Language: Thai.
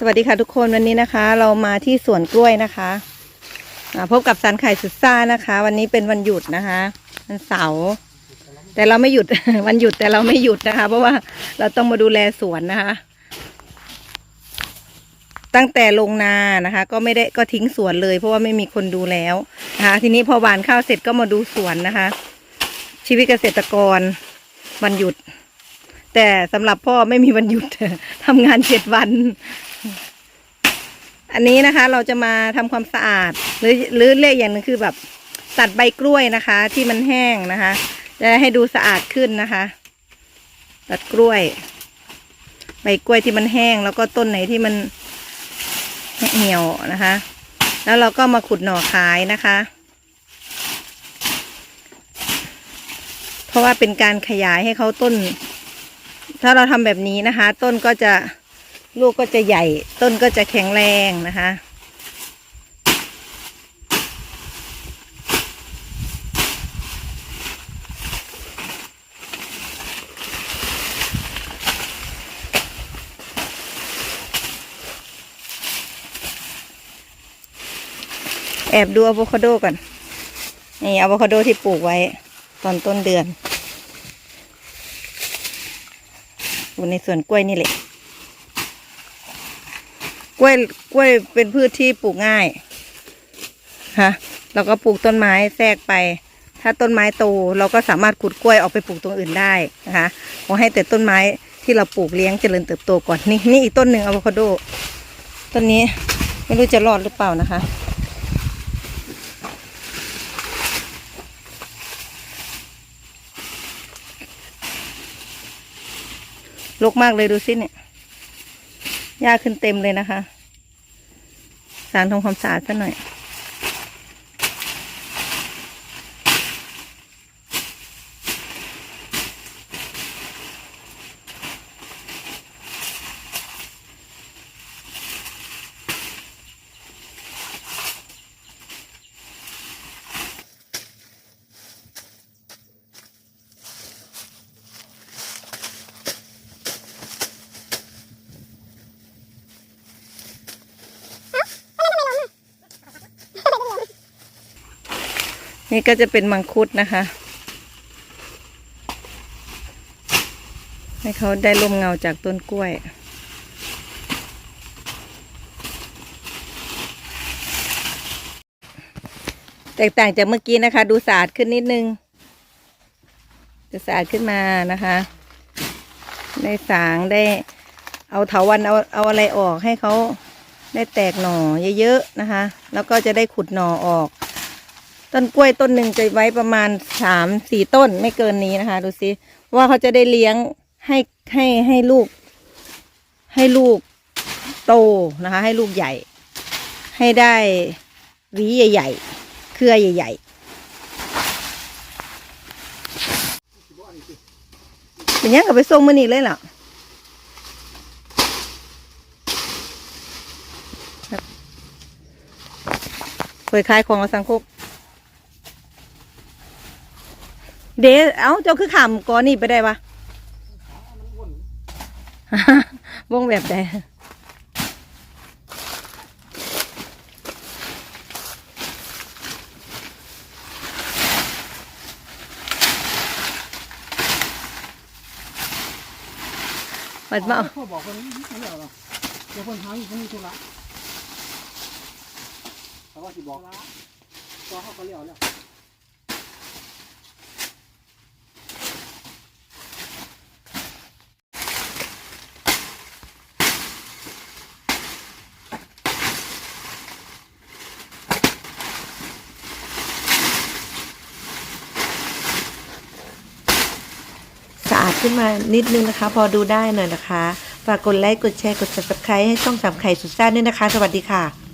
สวัสดีค่ะทุกคนวันนี้นะคะ เรามาที่สวนกล้วยนะคะพบกับสันไข่สุดซ่านะคะ วันนี้เป็นวันหยุดนะคะวันเสาร์แต่เราไม่หยุด วันหยุดแต่เราไม่หยุดนะคะ เพราะว่าเราต้องมาดูแลสวนนะคะ ตั้งแต่ลงนานะคะ ก็ไม่ได้ก็ทิ้งสวนเลย เพราะว่าไม่มีคนดูแล้วนะคะทีนี้พอหวานข้าวเสร็จก็มาดูสวนนะคะ ชีวิตเกษตรกรวันหยุด แต่สำหรับพ่อไม่มีวันหยุดทำงานเจ็ดวัน อันนี้นะคะเราจะมาทำความสะอาด หรือหรือเรียกอย่างหนึงคือแบบตัดใบกล้วยนะคะ ที่มันแห้งนะคะจะให้ดูสะอาดขึ้นนะคะ ตัดกล้วย ใบกล้วยที่มันแห้งแล้วก็ต้นไหนที่มันเหี่ยวนะคะ แล้วเราก็มาขุดหน่อขายนะคะ เพราะว่าเป็นการขยายให้เขาต้น ถ้าเราทำแบบนี้นะคะ ต้นก็จะ ลูกก็จะใหญ่ ต้นก็จะแข็งแรงนะคะ แอบดูอะโวคาโดก่อน นี่อะโวคาโดที่ปลูกไว้ ตอนต้นเดือนอยู่ในสวนกล้วยนี่แหละ กล้วยกล้วยเป็นพืชที่ปลูกง่ายฮะเราก็ปลูกต้นไม้แทรกไป ถ้าต้นไม้โตเราก็สามารถขุดกล้วยออกไปปลูกตรงอื่นได้นะคะขอให้แต่ต้นไม้ที่เราปลูกเลี้ยงเจริญเติบโตก่อนนี่นี่อีกต้นหนึ่งอะโวคาโดต้นนี้ไม่รู้จะรอดหรือเปล่านะคะลกมากเลยดูสิเนี่ย หญ้าขึ้นเต็มเลยนะคะ สารทำความสะอาดซะหน่อย นี่ก็จะเป็นมังคุดนะคะ ให้เขาได้ร่มเงาจากต้นกล้วย แตกต่างจากเมื่อกี้นะคะ ดูสะอาดขึ้นนิดนึงจะสะอาดขึ้นมานะคะ ได้สางได้เอาเถาวันเอาเอาอะไรออกให้เขาได้แตกหน่อเยอะๆนะคะ แล้วก็จะได้ขุดหน่อออก ต้นกล้วยต้นหนึ่งจะไว้ประมาณสามสี่ต้นไม่เกินนี้นะคะ ดูสิว่าเขาจะได้เลี้ยงให้ให้ให้ลูก ให้ลูกโตนะคะ ให้ลูกใหญ่ ให้ได้หวีใหญ่ ๆ เครือใหญ่ ๆ เป็นยังกับไปส่งมือนี่เลยเหรอเปิดขายของเอาสังคก เดยวเอ้าเจ้าคือขำก่อนนี่ไปได้ปะ วงแบบใดมันมาเอาพ่อบอกคนนี้ไม่เอาหรอกเดี๋ยวคนหาอยู่คนนี้ธุระเขาว่าสิบอกก็เขาก็เลี้ยวแล้วาดขึ้นมานิดนึงนะคะ พอดูได้หน่อยนะคะ ฝากกดไลค์ กดแชร์ กด subscribe ให้ช่องสามไข่สุดซ่าด้วยนะคะ สวัสดีค่ะ